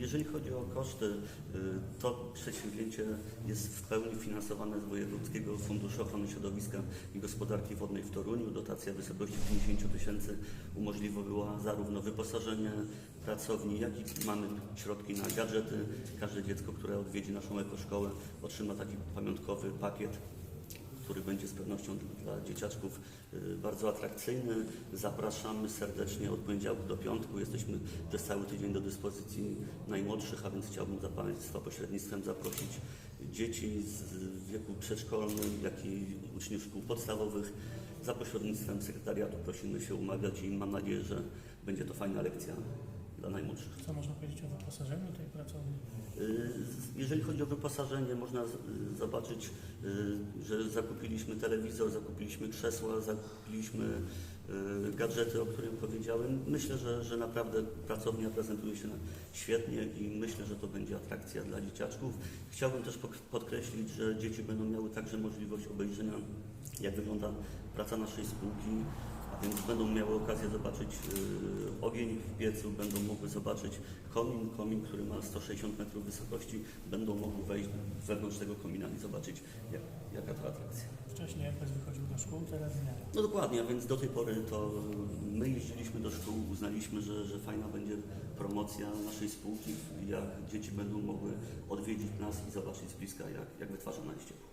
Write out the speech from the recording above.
Jeżeli chodzi o koszty, y, to przedsięwzięcie jest w pełni finansowane z Wojewódzkiego Funduszu Ochrony Środowiska i Gospodarki Wodnej w Toruniu. Dotacja w wysokości 50 tysięcy umożliwiła zarówno wyposażenie pracowni, jak i mamy środki na gadżety. Każde dziecko, które odwiedzi naszą ekoszkołę otrzyma taki pamiątkowy pakiet który będzie z pewnością dla dzieciaczków y, bardzo atrakcyjny. Zapraszamy serdecznie od poniedziałku do piątku. Jesteśmy przez cały tydzień do dyspozycji najmłodszych, a więc chciałbym za Państwa pośrednictwem zaprosić dzieci z wieku przedszkolnym, jak i uczniów szkół podstawowych. Za pośrednictwem sekretariatu prosimy się umawiać i mam nadzieję, że będzie to fajna lekcja dla najmłodszych. Co można powiedzieć o wyposażeniu tej pracowni? Y, Jeżeli chodzi o wyposażenie, można y, zobaczyć, y, że zakupiliśmy telewizor, zakupiliśmy krzesła, zakupiliśmy gadżety, o których powiedziałem. Myślę, że, że naprawdę pracownia prezentuje się świetnie i myślę, że to będzie atrakcja dla dzieciaczków. Chciałbym też podkreślić, że dzieci będą miały także możliwość obejrzenia, jak wygląda praca naszej spółki, a więc będą miały okazję zobaczyć y, ogień w piecu, będą mogły zobaczyć komin, komin, który ma 160 metrów wysokości, będą mogły wejść wewnątrz tego komina i zobaczyć, jak, jaka to atrakcja. Wcześniej jakoś wychodził do szkół, teraz nie. No dokładnie, a więc do tej pory to my jeździliśmy do szkół, uznaliśmy, że, że fajna będzie promocja naszej spółki, jak dzieci będą mogły odwiedzić nas i zobaczyć z bliska, jak, jak wytwarzana jest ciepło.